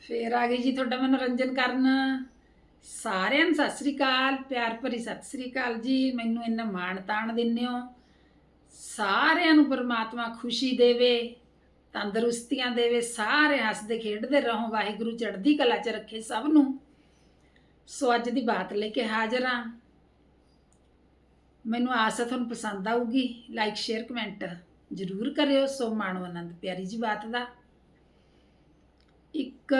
ਫੇਰ ਆ ਗਈ ਜੀ ਤੁਹਾਡਾ ਮਨੋਰੰਜਨ ਕਰਨ। ਸਾਰਿਆਂ ਨੂੰ ਸਤਿ ਸ੍ਰੀ ਅਕਾਲ, ਪਿਆਰ ਭਰੀ ਸਤਿ ਸ੍ਰੀ ਅਕਾਲ ਜੀ। ਮੈਨੂੰ ਇੰਨਾ ਮਾਣ ਤਾਣ ਦਿੰਦੇ ਹੋ। ਸਾਰਿਆਂ ਨੂੰ ਪਰਮਾਤਮਾ ਖੁਸ਼ੀ ਦੇਵੇ, ਤੰਦਰੁਸਤੀਆਂ ਦੇਵੇ, ਸਾਰੇ ਹੱਸਦੇ ਖੇਡਦੇ ਰਹੋ। ਵਾਹਿਗੁਰੂ ਚੜ੍ਹਦੀ ਕਲਾ 'ਚ ਰੱਖੇ ਸਭ ਨੂੰ। ਸੋ ਅੱਜ ਦੀ ਬਾਤ ਲੈ ਕੇ ਹਾਜ਼ਰ ਹਾਂ। ਮੈਨੂੰ ਆਸ ਹੈ ਤੁਹਾਨੂੰ ਪਸੰਦ ਆਊਗੀ। ਲਾਈਕ ਸ਼ੇਅਰ ਕਮੈਂਟ ਜ਼ਰੂਰ ਕਰਿਓ। ਸੋ ਮਾਣੋ ਆਨੰਦ ਪਿਆਰੀ ਜੀ ਬਾਤ ਦਾ। ਇੱਕ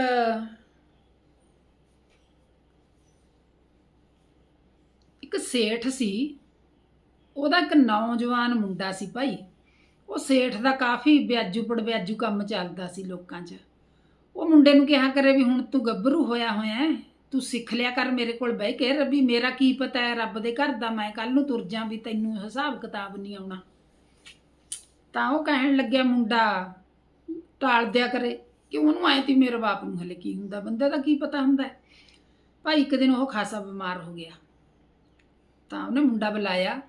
ਇੱਕ ਸੇਠ ਸੀ। ਉਹਦਾ ਇੱਕ ਨੌਜਵਾਨ ਮੁੰਡਾ ਸੀ ਭਾਈ। ਉਹ ਸੇਠ ਦਾ ਕਾਫੀ ਵਿਆਜੂ ਪੜਵਿਆਜੂ ਕੰਮ ਚੱਲਦਾ ਸੀ ਲੋਕਾਂ 'ਚ। ਉਹ ਮੁੰਡੇ ਨੂੰ ਕਿਹਾ ਕਰੇ ਵੀ ਹੁਣ ਤੂੰ ਗੱਭਰੂ ਹੋਇਆ ਹੋਇਆ ਹੈ। ਤੂੰ ਸਿੱਖ ਲਿਆ ਕਰ ਮੇਰੇ ਕੋਲ ਬਹਿ ਕੇ ਰੱਬੀ। ਮੇਰਾ ਕੀ ਪਤਾ ਹੈ ਰੱਬ ਦੇ ਘਰ ਦਾ? ਮੈਂ ਕੱਲ ਨੂੰ ਤੁਰ ਜਾਂ ਵੀ ਤੈਨੂੰ ਹਿਸਾਬ ਕਿਤਾਬ ਨਹੀਂ ਆਉਣਾ। ਤਾਂ ਉਹ ਕਹਿਣ ਲੱਗਿਆ ਮੁੰਡਾ, ਟਾਲ ਦਿਆ ਕਰੇ। ਕਿ ਉਹਨੂੰ ਆਏ ਤੀ ਮੇਰੇ ਬਾਪ ਨੂੰ ਹਲੇ ਕੀ ਹੁੰਦਾ? ਬੰਦੇ ਦਾ ਕੀ ਪਤਾ ਹੁੰਦਾ ਹੈ। ਭਾਈ, ਇੱਕ ਦਿਨ ਉਹ ਖਾਸਾ ਬਿਮਾਰ ਹੋ ਗਿਆ। ਤਾਂ ਉਹਨੇ ਮੁੰਡਾ ਬੁਲਾਇਆ।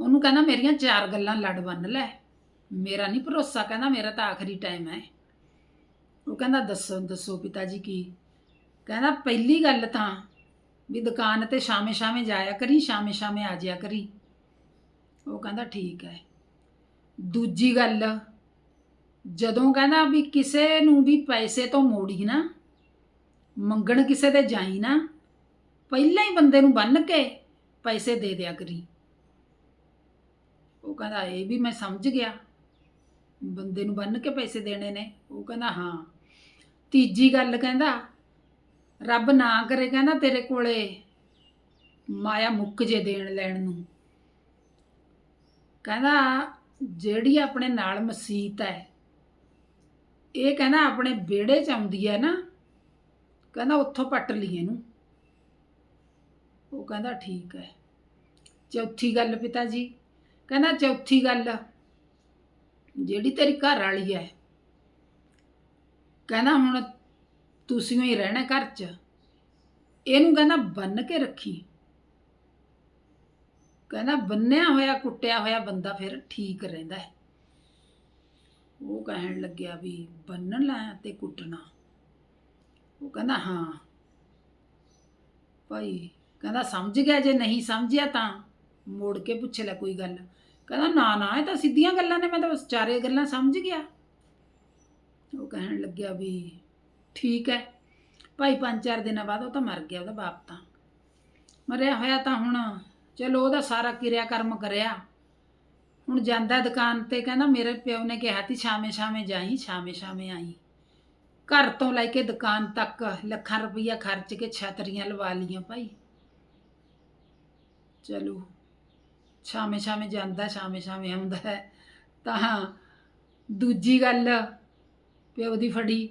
ਉਹਨੂੰ ਕਹਿੰਦਾ, ਮੇਰੀਆਂ ਚਾਰ ਗੱਲਾਂ ਲੜ ਬੰਨ ਲੈ। ਮੇਰਾ ਨਹੀਂ ਭਰੋਸਾ, ਕਹਿੰਦਾ ਮੇਰਾ ਤਾਂ ਆਖਰੀ ਟਾਈਮ ਹੈ। ਉਹ ਕਹਿੰਦਾ, ਦੱਸੋ ਦੱਸੋ ਪਿਤਾ ਜੀ ਕੀ? ਕਹਿੰਦਾ, ਪਹਿਲੀ ਗੱਲ ਤਾਂ ਵੀ ਦੁਕਾਨ ਤੇ ਸ਼ਾਮੇ ਸ਼ਾਮੇ ਜਾਇਆ ਕਰੀ ਸ਼ਾਮੇ ਸ਼ਾਮੇ ਆ ਜਾਇਆ ਕਰੀ। ਉਹ ਕਹਿੰਦਾ, ਠੀਕ ਹੈ। ਦੂਜੀ ਗੱਲ ਜਦੋਂ ਕਹਿੰਦਾ ਵੀ ਕਿਸੇ ਨੂੰ ਵੀ ਪੈਸੇ ਤੋਂ ਮੋੜੀ ਨਾ, ਮੰਗਣ ਕਿਸੇ ਦੇ ਜਾਈ ਨਾ, ਪਹਿਲਾਂ ਹੀ ਬੰਦੇ ਨੂੰ ਬੰਨ ਕੇ ਪੈਸੇ ਦੇ ਦਿਆ ਕਰੀ। ਉਹ ਕਹਿੰਦਾ, ਇਹ ਵੀ ਮੈਂ ਸਮਝ ਗਿਆ। ਬੰਦੇ ਨੂੰ ਬੰਨ ਕੇ ਪੈਸੇ ਦੇਣੇ ਨੇ। ਉਹ ਕਹਿੰਦਾ, ਹਾਂ। ਤੀਜੀ ਗੱਲ ਕਹਿੰਦਾ, ਰੱਬ ਨਾ ਕਰੇ ਕਹਿੰਦਾ ਤੇਰੇ ਕੋਲੇ ਮਾਇਆ ਮੁੱਕ ਜੇ ਦੇਣ ਲੈਣ ਨੂੰ। ਕਹਿੰਦਾ, ਜਿਹੜੀ ਆਪਣੇ ਨਾਲ ਮਸੀਤ ਹੈ ਇਹ ਕਹਿੰਦਾ ਆਪਣੇ ਵਿਹੜੇ ਚ ਆਉਂਦੀ ਹੈ ਨਾ, ਕਹਿੰਦਾ ਉੱਥੋਂ ਪੱਟ ਲਈ ਇਹਨੂੰ। ਉਹ ਕਹਿੰਦਾ ਠੀਕ ਹੈ। ਚੌਥੀ ਗੱਲ ਪਿਤਾ ਜੀ ਕਹਿੰਦਾ ਚੌਥੀ ਗੱਲ, ਜਿਹੜੀ ਤੇਰੀ ਘਰ ਵਾਲੀ ਹੈ, ਕਹਿੰਦਾ ਹੁਣ ਤੁਸੀਂ ਹੀ ਰਹਿਣਾ ਘਰ 'ਚ। ਇਹਨੂੰ ਕਹਿੰਦਾ ਬੰਨ ਕੇ ਰੱਖੀ। ਕਹਿੰਦਾ ਬੰਨਿਆ ਹੋਇਆ, ਕੁੱਟਿਆ ਹੋਇਆ ਬੰਦਾ ਫਿਰ ਠੀਕ ਰਹਿੰਦਾ ਹੈ। ਉਹ ਕਹਿਣ ਲੱਗਿਆ ਵੀ ਬੰਨਣ ਬੰਨਣਾ ਤੇ ਕੁੱਟਣਾ। ਉਹ ਕਹਿੰਦਾ, ਹਾਂ। ਭਾਈ ਕਹਿੰਦਾ, ਸਮਝ ਗਿਆ, ਜੇ ਨਹੀਂ ਸਮਝਿਆ ਤਾਂ। ਮੋੜ ਕੇ ਪੁੱਛ ਲੈ ਕੋਈ ਗੱਲ। ਕਹਿੰਦਾ, ਨਾ ਨਾ, ਇਹ ਤਾਂ ਸਿੱਧੀਆਂ ਗੱਲਾਂ ਨੇ, ਮੈਂ ਤਾਂ ਬਸ ਚਾਰੇ ਗੱਲਾਂ ਸਮਝ ਗਿਆ। ਉਹ ਕਹਿਣ ਲੱਗਿਆ ਵੀ, ਠੀਕ ਹੈ। ਭਾਈ ਪੰਜ ਚਾਰ ਦਿਨਾਂ ਬਾਅਦ ਉਹ ਤਾਂ ਮਰ ਗਿਆ, ਉਹਦਾ ਬਾਪ ਤਾਂ। ਮਰਿਆ ਹੋਇਆ ਤਾਂ ਹੁਣ, ਚਲੋ, ਉਹਦਾ ਸਾਰਾ ਕਿਰਿਆ ਕਰਮ ਕਰਿਆ। ਹੁਣ ਜਾਂਦਾ ਦੁਕਾਨ ਤੇ ਕਹਿੰਦਾ ਮੇਰੇ ਪਿਓ ਨੇ ਕਿਹਾ ਤੀ ਸ਼ਾਮੇ ਸ਼ਾਮੇ ਜਾਈ ਸ਼ਾਮੇ ਸ਼ਾਮੇ ਆਈ। ਘਰ ਤੋਂ ਲੈ ਕੇ ਦੁਕਾਨ ਤੱਕ ਲੱਖਾਂ ਰੁਪਈਆ ਖਰਚ ਕੇ ਛਤਰੀਆਂ ਲਵਾ ਲੀਆਂ ਭਾਈ। ਚਲੋ ਸ਼ਾਮੇ ਸ਼ਾਮੇ ਜਾਂਦਾ ਸ਼ਾਮੇ ਸ਼ਾਮੇ ਆਉਂਦਾ ਹੈ। ਤਾਂ ਦੂਜੀ ਗੱਲ ਪਿਓ ਦੀ ਫੜੀ।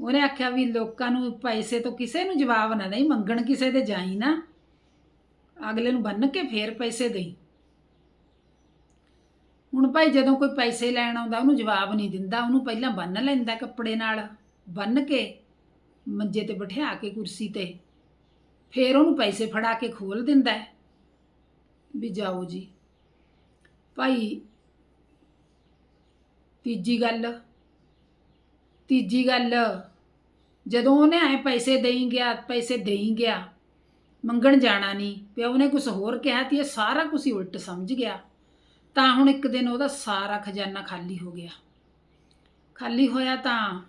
ਉਹਨੇ ਆਖਿਆ ਵੀ ਲੋਕਾਂ ਨੂੰ ਪੈਸੇ ਤੋਂ ਕਿਸੇ ਨੂੰ ਜਵਾਬ ਨਾ ਦੇਈ, ਮੰਗਣ ਕਿਸੇ ਦੇ ਜਾਈ ਨਾ। ਅਗਲੇ ਨੂੰ ਬੰਨ ਕੇ ਫੇਰ ਪੈਸੇ ਦੇਈ। ਹੁਣ ਭਾਈ ਜਦੋਂ ਕੋਈ ਪੈਸੇ ਲੈਣ ਆਉਂਦਾ, ਉਹਨੂੰ ਜਵਾਬ ਨਹੀਂ ਦਿੰਦਾ, ਉਹਨੂੰ ਪਹਿਲਾਂ ਬੰਨ ਲੈਂਦਾ ਕੱਪੜੇ ਨਾਲ, ਬੰਨ ਕੇ, ਮੰਜੇ ਤੇ ਬਿਠਾ ਕੇ ਕੁਰਸੀ ਤੇ, ਫੇਰ ਉਹਨੂੰ ਪੈਸੇ ਫੜਾ ਕੇ ਖੋਲ ਦਿੰਦਾ ਵੀ ਜਾਓ ਜੀ। ਭਾਈ, ਤੀਜੀ ਗੱਲ ਤੀਜੀ ਗੱਲ, ਜਦੋਂ ਉਹਨੇ ਐ ਪੈਸੇ ਦੇਈ ਗਿਆ, ਪੈਸੇ ਦੇਈ ਗਿਆ, ਮੰਗਣ ਜਾਣਾ ਨਹੀਂ, ਪਿਓ ਨੇ ਕੁਝ ਹੋਰ ਕਿਹਾ ਤੇ, ਇਹ ਸਾਰਾ ਕੁਝ ਹੀ ਉਲਟ ਸਮਝ ਗਿਆ। ਤਾਂ ਹੁਣ ਇੱਕ ਦਿਨ ਉਹਦਾ ਸਾਰਾ ਖਜ਼ਾਨਾ ਖਾਲੀ ਹੋ ਗਿਆ। ਖਾਲੀ ਹੋਇਆ ਤਾਂ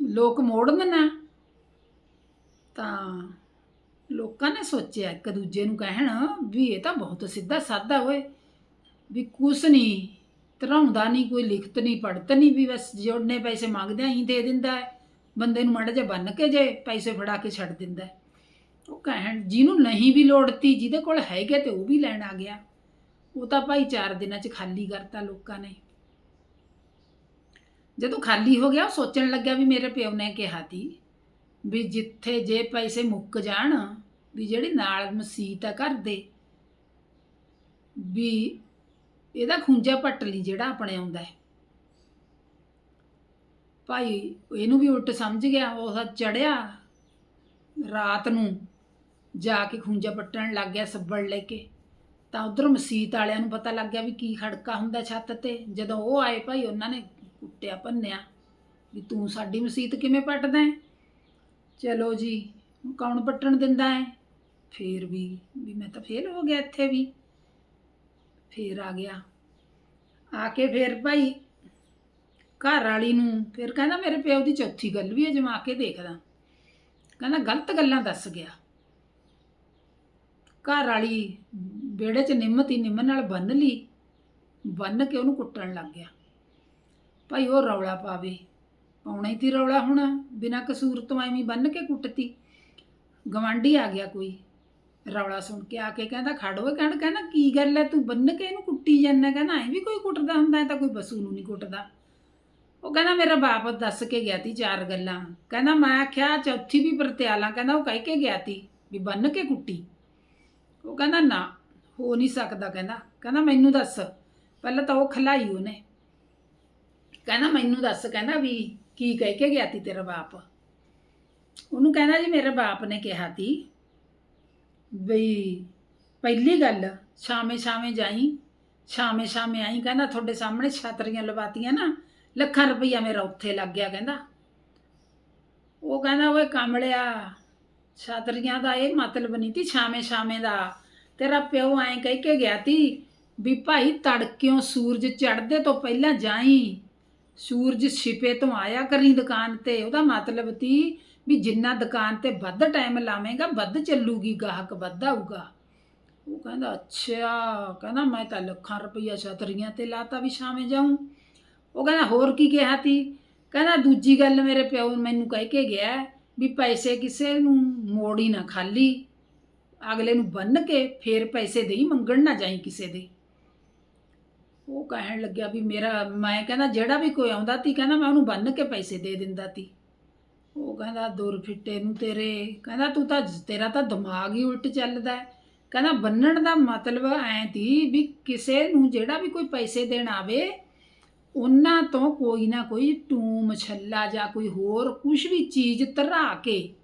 ਲੋਕ ਮੋੜਨ ਨਾ ਤਾਂ ਲੋਕਾਂ ਨੇ ਸੋਚਿਆ ਇੱਕ ਦੂਜੇ ਨੂੰ ਕਹਿਣ ਵੀ ਇਹ ਤਾਂ ਬਹੁਤ ਸਿੱਧਾ ਸਾਦਾ ਹੋਏ ਵੀ ਕੁਛ ਨਹੀਂ ਧਰਾਉਂਦਾ ਨਹੀਂ ਕੋਈ ਲਿਖਤ ਨਹੀਂ ਪੜਤ ਨਹੀਂ ਵੀ ਬਸ ਜੋੜਨੇ ਪੈਸੇ ਮੰਗਦੇ ਆਂ ਹੀ ਦੇ ਦਿੰਦਾ ਹੈ, ਬੰਦੇ ਨੂੰ ਮਾੜਾ ਜਿਹਾ ਬੰਨ ਕੇ ਜੇ ਪੈਸੇ ਫੜਾ ਕੇ ਛੱਡ ਦਿੰਦਾ ਉਹ ਕਹਿਣ, ਜਿਹਨੂੰ ਨਹੀਂ ਵੀ ਲੋੜਤੀ ਜਿਹਦੇ ਕੋਲ ਹੈਗੇ ਤੇ ਉਹ ਵੀ ਲੈਣ ਆ ਗਿਆ। ਉਹ ਤਾਂ ਭਾਈ ਚਾਰ ਦਿਨਾਂ ਚ ਖਾਲੀ ਕਰਤਾ ਲੋਕਾਂ ਨੇ। ਜਦੋਂ ਖਾਲੀ ਹੋ ਗਿਆ, ਉਹ ਸੋਚਣ ਲੱਗਿਆ ਵੀ ਮੇਰੇ ਪਿਓ ਨੇ ਕਿਹਾ ਤੀ ਵੀ ਜਿੱਥੇ ਜੇ ਪੈਸੇ ਮੁੱਕ ਜਾਣ, ਵੀ ਜਿਹੜੀ ਨਾਲ ਮਸੀਤ ਆ ਘਰ ਦੇ, ਵੀ ਇਹਦਾ ਖੁੰਝਾ ਪੱਟ ਲਈ ਜਿਹੜਾ ਆਪਣੇ ਆਉਂਦਾ ਹੈ। ਭਾਈ ਇਹਨੂੰ ਵੀ ਉਲਟ ਸਮਝ ਗਿਆ, ਉਹ ਚੜਿਆ ਰਾਤ ਨੂੰ ਜਾ ਕੇ ਖੁੰਝਾ ਪੱਟਣ ਲੱਗ ਗਿਆ ਸੱਬੜ ਲੈ ਕੇ। ਤਾਂ ਉਧਰ ਮਸੀਤ ਵਾਲਿਆਂ ਨੂੰ ਪਤਾ ਲੱਗ ਗਿਆ ਵੀ ਕੀ ਖੜਕਾ ਹੁੰਦਾ ਛੱਤ ਤੇ। ਜਦੋਂ ਉਹ ਆਏ ਭਾਈ, ਉਹਨਾਂ ਨੇ ਕੁੱਟਿਆ, ਭੰਨਿਆ ਵੀ ਤੂੰ ਸਾਡੀ ਮਸੀਤ ਕਿਵੇਂ ਪੱਟਦਾ ਹੈ? ਚਲੋ ਜੀ ਕੌਣ ਪੱਟਣ ਦਿੰਦਾ ਹੈ? ਫੇਰ ਵੀ ਵੀ ਮੈਂ ਤਾਂ ਫੇਲ ਹੋ ਗਿਆ ਇੱਥੇ ਵੀ। ਫੇਰ ਆ ਗਿਆ। ਆ ਕੇ ਫੇਰ ਭਾਈ ਘਰ ਵਾਲੀ ਨੂੰ ਫਿਰ ਕਹਿੰਦਾ, ਮੇਰੇ ਪਿਓ ਦੀ ਚੌਥੀ ਗੱਲ ਵੀ ਅਜਮਾ ਕੇ ਦੇਖਦਾ। ਕਹਿੰਦਾ, ਗਲਤ ਗੱਲਾਂ ਦੱਸ ਗਿਆ। ਘਰ ਵਾਲੀ ਵਿਹੜੇ 'ਚ ਨਿੰਮਤੀ ਨਿੰਮ ਨਾਲ ਬੰਨ ਲਈ, ਬੰਨ ਕੇ ਉਹਨੂੰ ਕੁੱਟਣ ਲੱਗ ਗਿਆ। ਭਾਈ ਉਹ ਰੌਲਾ ਪਾਵੇ ਪਾਉਣਾ ਹੀ ਤੀ ਰੌਲਾ ਹੋਣਾ, ਬਿਨਾਂ ਕਸੂਰ ਤੋਂ ਐਵੇਂ ਬੰਨ ਕੇ ਕੁੱਟਤੀ। ਗਵਾਂਢੀ ਆ ਗਿਆ ਕੋਈ, ਰੌਲਾ ਸੁਣ ਕੇ ਆ ਕੇ ਕਹਿੰਦਾ, ਖੜੋ ਓਏ ਕਹਿਣ ਕਹਿੰਦਾ ਕੀ ਗੱਲ ਹੈ ਤੂੰ ਬੰਨ ਕੇ ਇਹਨੂੰ ਕੁੱਟੀ ਜਾਂਦਾ ਕਹਿੰਦਾ, ਐ ਵੀ ਕੋਈ ਕੁੱਟਦਾ ਹੁੰਦਾ ਹੈ ਤਾਂ ਕੋਈ ਬਸੂ ਨੂੰ ਨਹੀਂ ਕੁੱਟਦਾ। ਉਹ ਕਹਿੰਦਾ, ਮੇਰਾ ਬਾਪ ਦੱਸ ਕੇ ਗਿਆ ਤੀ ਚਾਰ ਗੱਲਾਂ। ਕਹਿੰਦਾ, ਮੈਂ ਆਖਿਆ, ਚੌਥੀ ਵੀ ਪਰਤਿਆਲਾ। ਕਹਿੰਦਾ, ਉਹ ਕਹਿ ਕੇ ਗਿਆ ਤੀ ਵੀ ਬੰਨ ਕੇ ਕੁੱਟੀ। ਉਹ ਕਹਿੰਦਾ, ਨਾ ਹੋ ਨਹੀਂ ਸਕਦਾ, ਕਹਿੰਦਾ। ਕਹਿੰਦਾ, ਮੈਨੂੰ ਦੱਸ। ਪਹਿਲਾਂ ਤਾਂ ਉਹ ਖਲਾਈ ਉਹਨੇ। ਕਹਿੰਦਾ, ਮੈਨੂੰ ਦੱਸ। ਕਹਿੰਦਾ ਵੀ ਕੀ ਕਹਿ ਕੇ ਗਿਆ ਤੀ ਤੇਰਾ ਬਾਪ। ਉਹਨੂੰ ਕਹਿੰਦਾ ਜੀ, ਮੇਰੇ ਬਾਪ ਨੇ ਕਿਹਾ ਤੀ ਬਈ, ਪਹਿਲੀ ਗੱਲ ਸ਼ਾਮੇ ਸ਼ਾਮੇ ਜਾਈ ਸ਼ਾਮੇ ਸ਼ਾਮੇ ਆਈ। ਕਹਿੰਦਾ, ਤੁਹਾਡੇ ਸਾਹਮਣੇ ਛਤਰੀਆਂ ਲਵਾਤੀਆਂ ਨਾ, ਲੱਖਾਂ ਰੁਪਈਆ ਮੇਰਾ ਉੱਥੇ ਲੱਗ ਗਿਆ। ਕਹਿੰਦਾ। ਉਹ ਕਹਿੰਦਾ, ਓਏ ਕਮਲਿਆ ਛਤਰੀਆਂ ਦਾ ਇਹ ਮਤਲਬ ਨਹੀਂ ਤੀ ਸ਼ਾਮੇ ਸ਼ਾਮੇ ਦਾ ਤੇਰਾ ਪਿਓ ਐਂ ਕਹਿ ਕੇ ਗਿਆ ਤੀ ਵੀ ਭਾਈ ਤੜਕਿਓਂ ਸੂਰਜ ਚੜ੍ਹਦੇ ਤੋਂ ਪਹਿਲਾਂ ਜਾਈ। ਸੂਰਜ ਛਿਪੇ ਤੋਂ ਆਇਆ ਕਰੀ ਦੁਕਾਨ ਤੇ। ਉਹਦਾ ਮਤਲਬ ਤੀ ਵੀ ਜਿੰਨਾ ਦੁਕਾਨ ਤੇ ਵੱਧ ਟਾਈਮ ਲਾਵੇਂਗਾ, ਵੱਧ ਚੱਲੂਗੀ, ਗਾਹਕ ਵੱਧ ਆਊਗਾ। ਉਹ ਕਹਿੰਦਾ, ਅੱਛਾ, ਕਹਿੰਦਾ, ਮੈਂ ਤਾਂ ਲੱਖਾਂ ਰੁਪਈਆ ਛਤਰੀਆਂ ਤੇ ਲਾਤਾ ਵੀ ਸ਼ਾਮੇ ਜਾਊਂ। ਉਹ ਕਹਿੰਦਾ, ਹੋਰ ਕੀ ਕਿਹਾ ਤੀ? ਕਹਿੰਦਾ, ਦੂਜੀ ਗੱਲ ਮੇਰੇ ਪਿਓ ਮੈਨੂੰ ਕਹਿ ਕੇ ਗਿਆ ਵੀ ਪੈਸੇ ਕਿਸੇ ਨੂੰ ਮੋੜੀ ਨਾ ਖਾਲੀ। ਅਗਲੇ ਨੂੰ ਬੰਨ ਕੇ ਫੇਰ ਪੈਸੇ ਦੇਈ ਮੰਗਣ ਨਾ ਜਾਈ ਕਿਸੇ ਦੇ। ਉਹ ਕਹਿਣ ਲੱਗਿਆ ਵੀ ਮੇਰਾ, ਮੈਂ ਕਹਿੰਦਾ ਜਿਹੜਾ ਵੀ ਕੋਈ ਆਉਂਦਾ ਤੀ, ਕਹਿੰਦਾ ਮੈਂ ਉਹਨੂੰ ਬੰਨ ਕੇ ਪੈਸੇ ਦੇ ਦਿੰਦਾ ਤੀ। ਉਹ ਕਹਿੰਦਾ, ਦੁਰ ਫਿੱਟੇ ਨੂੰ ਤੇਰੇ। ਕਹਿੰਦਾ, ਤੂੰ ਤਾਂ, ਤੇਰਾ ਤਾਂ ਦਿਮਾਗ ਹੀ ਉਲਟ ਚੱਲਦਾ ਹੈ। ਕਹਿੰਦਾ, ਬੰਨਣ ਦਾ ਮਤਲਬ ਐ ਤੀ ਵੀ ਕਿਸੇ ਨੂੰ ਜਿਹੜਾ ਵੀ ਕੋਈ ਪੈਸੇ ਦੇਣ ਆਵੇ, ਉਹਨਾਂ ਤੋਂ ਕੋਈ ਨਾ ਕੋਈ ਟੂ ਮਛੱਲਾ ਜਾਂ ਕੋਈ ਹੋਰ ਕੁਝ ਵੀ ਚੀਜ਼ ਧਰਾ ਕੇ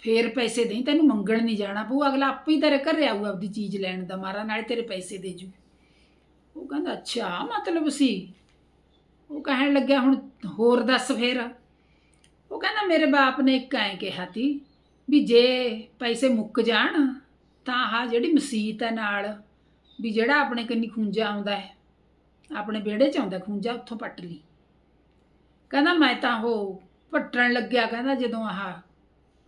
ਫੇਰ ਪੈਸੇ ਦੇਈ, ਤੈਨੂੰ ਮੰਗਣ ਨਹੀਂ ਜਾਣਾ ਪਊ, ਅਗਲਾ ਆਪੇ ਹੀ ਤੇਰੇ ਘਰੇ ਆਊ ਆਪਦੀ ਚੀਜ਼ ਲੈਣ ਦਾ, ਮਾਰਾ ਨਾਲੇ ਤੇਰੇ ਪੈਸੇ ਦੇ ਜੂ। ਉਹ ਕਹਿੰਦਾ, ਅੱਛਾ, ਮਤਲਬ ਸੀ। ਉਹ ਕਹਿਣ ਲੱਗਿਆ, ਹੁਣ ਹੋਰ ਦੱਸ ਫੇਰ। ਉਹ ਕਹਿੰਦਾ, ਮੇਰੇ ਬਾਪ ਨੇ ਇੱਕ ਐਂ ਕਿਹਾ ਤੀ ਵੀ ਜੇ ਪੈਸੇ ਮੁੱਕ ਜਾਣ, ਤਾਂ ਆਹ ਜਿਹੜੀ ਮਸੀਤ ਹੈ ਨਾਲ, ਵੀ ਜਿਹੜਾ ਆਪਣੇ ਕੰਨੀ ਖੂੰਜਾ ਆਉਂਦਾ ਹੈ, ਆਪਣੇ ਵਿਹੜੇ 'ਚ ਆਉਂਦਾ ਖੂੰਜਾ ਉੱਥੋਂ ਪੱਟ ਲਈ। ਕਹਿੰਦਾ, ਮੈਂ ਤਾਂ ਉਹ ਪੱਟਣ ਲੱਗਿਆ, ਕਹਿੰਦਾ ਜਦੋਂ ਆਹ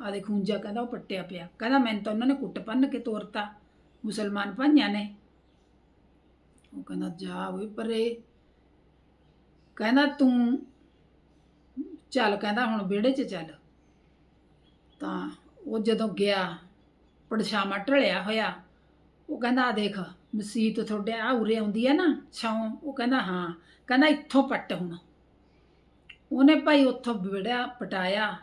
ਆਦੇ ਖੂੰਜਾ ਕਹਿੰਦਾ ਉਹ ਪੱਟਿਆ ਪਿਆ। ਕਹਿੰਦਾ ਮੈਨੂੰ ਤਾਂ ਉਹਨਾਂ ਨੇ ਕੁੱਟ ਪੰਨ ਕੇ ਤੋਰਤਾ, ਮੁਸਲਮਾਨ ਭਾਈਆਂ ਨੇ। ਉਹ ਕਹਿੰਦਾ, ਜਾ ਓਏ ਪਰੇ। ਕਹਿੰਦਾ, ਤੂੰ ਚੱਲ, ਕਹਿੰਦਾ, ਹੁਣ ਵਿਹੜੇ 'ਚ ਚੱਲ। ਤਾਂ ਉਹ ਜਦੋਂ ਗਿਆ, ਪੜਛਾਵਾਂ ਢਲਿਆ ਹੋਇਆ, ਉਹ ਕਹਿੰਦਾ ਆ ਦੇਖ, ਮਸੀਤ ਤੁਹਾਡੇ ਆ ਉਰੇ ਆਉਂਦੀ ਹੈ ਨਾ ਛਾਂ ਉਹ ਕਹਿੰਦਾ, ਹਾਂ। ਕਹਿੰਦਾ, ਇੱਥੋਂ ਪੱਟ ਹੁਣ। ਉਹਨੇ ਭਾਈ ਉੱਥੋਂ ਵਿੜਿਆ ਪਟਾਇਆ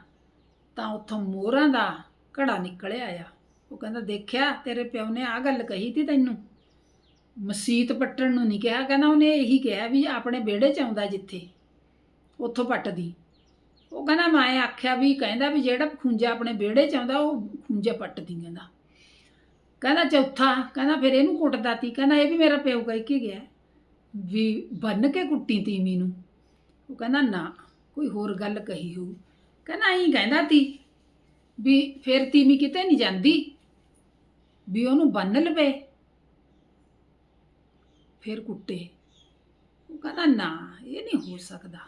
ਤਾਂ ਉੱਥੋਂ ਮੋਹਰਾਂ ਦਾ ਘੜਾ ਨਿਕਲਿਆ ਆ। ਉਹ ਕਹਿੰਦਾ, ਦੇਖਿਆ, ਤੇਰੇ ਪਿਓ ਨੇ ਆ ਗੱਲ ਕਹੀ ਤੀ ਤੈਨੂੰ? ਮਸੀਤ ਪੱਟਣ ਨੂੰ ਨਹੀਂ ਕਿਹਾ। ਕਹਿੰਦਾ, ਉਹਨੇ ਇਹੀ ਕਿਹਾ ਵੀ ਆਪਣੇ ਵਿਹੜੇ 'ਚ ਆਉਂਦਾ ਜਿੱਥੇ, ਉੱਥੋਂ ਪੱਟਦੀ। ਉਹ ਕਹਿੰਦਾ, ਮੈਂ ਆਖਿਆ ਵੀ, ਕਹਿੰਦਾ ਵੀ ਜਿਹੜਾ ਖੁੰਜਾ ਆਪਣੇ ਵਿਹੜੇ 'ਚ ਆਉਂਦਾ, ਉਹ ਖੁੰਜਾ ਪੱਟਦੀ ਕਹਿੰਦਾ। ਕਹਿੰਦਾ, ਚੌਥਾ, ਕਹਿੰਦਾ, ਫਿਰ ਇਹਨੂੰ ਕੁੱਟਦਾ ਤੀ। ਕਹਿੰਦਾ, ਇਹ ਵੀ ਮੇਰਾ ਪਿਓ ਕਹਿ ਕੇ ਗਿਆ। ਵੀ ਬੰਨ ਕੇ ਕੁੱਟੀ ਤੀਮੀ ਨੂੰ ਉਹ ਕਹਿੰਦਾ, ਨਾ, ਕੋਈ ਹੋਰ ਗੱਲ ਕਹੀ ਹੋਊ। ਕਹਿੰਦਾ ਐਂ ਕਹਿੰਦਾ ਤੀ ਵੀ ਫਿਰ ਤੀਵੀਂ ਕਿਤੇ ਨਹੀਂ ਜਾਂਦੀ ਵੀ ਉਹਨੂੰ ਬੰਨ ਲਵੇ। ਫਿਰ ਕੁੱਟੇ। ਉਹ ਕਹਿੰਦਾ, ਨਾ, ਇਹ ਨਹੀਂ ਹੋ ਸਕਦਾ।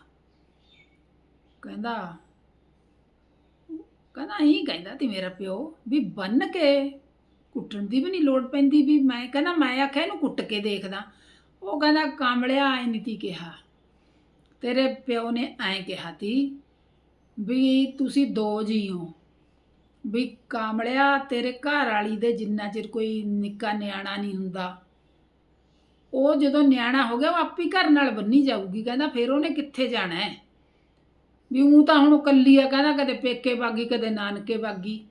ਕਹਿੰਦਾ ਕਹਿੰਦਾ ਹੀ ਕਹਿੰਦਾ ਤੀ ਮੇਰਾ ਪਿਓ ਵੀ ਬੰਨ ਕੇ ਕੁੱਟਣ ਦੀ ਵੀ ਨਹੀਂ ਲੋੜ ਪੈਂਦੀ ਵੀ ਮੈਂ ਕਹਿੰਦਾ, ਮੈਂ ਆਖਿਆ ਇਹਨੂੰ ਕੁੱਟ ਕੇ ਦੇਖਦਾ। ਉਹ ਕਹਿੰਦਾ ਕਾਮਲਿਆ ਐ ਨਹੀਂ ਤੀ ਕਿਹਾ। ਤੇਰੇ ਪਿਓ ਨੇ ਐਂ ਕਿਹਾ ਤੀ ਵੀ ਤੁਸੀਂ ਦੋ ਜੀ ਹੋ। ਵੀ ਕਾਮਲਿਆ ਤੇਰੇ ਘਰ ਵਾਲੀ ਦੇ ਜਿੰਨਾ ਚਿਰ ਕੋਈ ਨਿੱਕਾ ਨਿਆਣਾ ਨਹੀਂ ਹੁੰਦਾ। ਉਹ ਜਦੋਂ ਨਿਆਣਾ ਹੋ ਗਿਆ, ਉਹ ਆਪੀ ਘਰ ਨਾਲ ਬੰਨੀ ਜਾਊਗੀ। ਕਹਿੰਦਾ ਫਿਰ ਉਹਨੇ ਕਿੱਥੇ ਜਾਣਾ ਹੈ? ਵੀ ਉਹ ਤਾਂ ਹੁਣ ਉਹ ਕੱਲੀ ਆ, ਕਹਿੰਦਾ ਕਦੇ ਪੇਕੇ ਬਾਗੀ ਕਦੇ ਨਾਨਕੇ ਬਾਗੀ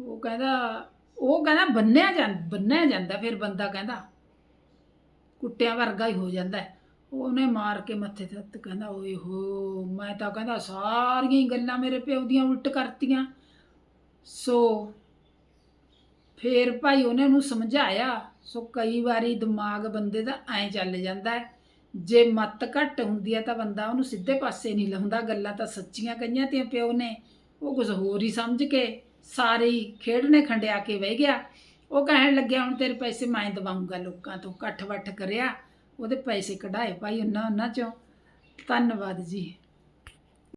ਉਹ ਕਹਿੰਦਾ ਉਹ ਕਹਿੰਦਾ ਬੰਨਿਆ ਜਾਂ, ਬੰਨਿਆ ਜਾਂਦਾ, ਫਿਰ ਬੰਦਾ ਕਹਿੰਦਾ ਕੁੱਟਿਆਂ ਵਰਗਾ ਹੀ ਹੋ ਜਾਂਦਾ ਉਹਨੇ ਮਾਰ ਕੇ ਮੱਥੇ ਤੇ ਹੱਥ ਕਹਿੰਦਾ, ਓਏ ਹੋ, ਮੈਂ ਤਾਂ ਕਹਿੰਦਾ ਸਾਰੀਆਂ ਹੀ ਗੱਲਾਂ ਮੇਰੇ ਪਿਓ ਦੀਆਂ ਉਲਟ ਕਰਤੀਆਂ। ਸੋ ਫੇਰ ਭਾਈ ਉਹਨੇ ਉਹਨੂੰ ਸਮਝਾਇਆ, ਸੋ ਕਈ ਵਾਰੀ ਦਿਮਾਗ ਬੰਦੇ ਦਾ ਐਂ ਚੱਲ ਜਾਂਦਾ ਹੈ। ਜੇ ਮੱਤ ਘੱਟ ਹੁੰਦੀ ਹੈ ਤਾਂ ਬੰਦਾ ਉਹਨੂੰ ਸਿੱਧੇ ਪਾਸੇ ਨਹੀਂ ਲਾਉਂਦਾ, ਗੱਲਾਂ ਤਾਂ ਸੱਚੀਆਂ ਕਹੀਆਂ ਤੇ ਪਿਓ ਨੇ। ਉਹ ਕੁਝ ਹੋਰ ਹੀ ਸਮਝ ਕੇ ਸਾਰੇ ਹੀ ਖੇਡਣੇ ਖੰਡਿਆ ਕੇ ਬਹਿ ਗਿਆ। ਉਹ ਕਹਿਣ ਲੱਗਿਆ, ਹੁਣ ਤੇਰੇ ਪੈਸੇ ਮੈਂ ਦਵਾਉਂਗਾ ਲੋਕਾਂ ਤੋਂ ਇਕੱਠ ਵੱਠ ਕਰਿਆ। ਉਹਦੇ ਪੈਸੇ ਕਢਾਏ ਭਾਈ ਉਹਨਾਂ ਉਹਨਾਂ ਚੋਂ। ਧੰਨਵਾਦ ਜੀ।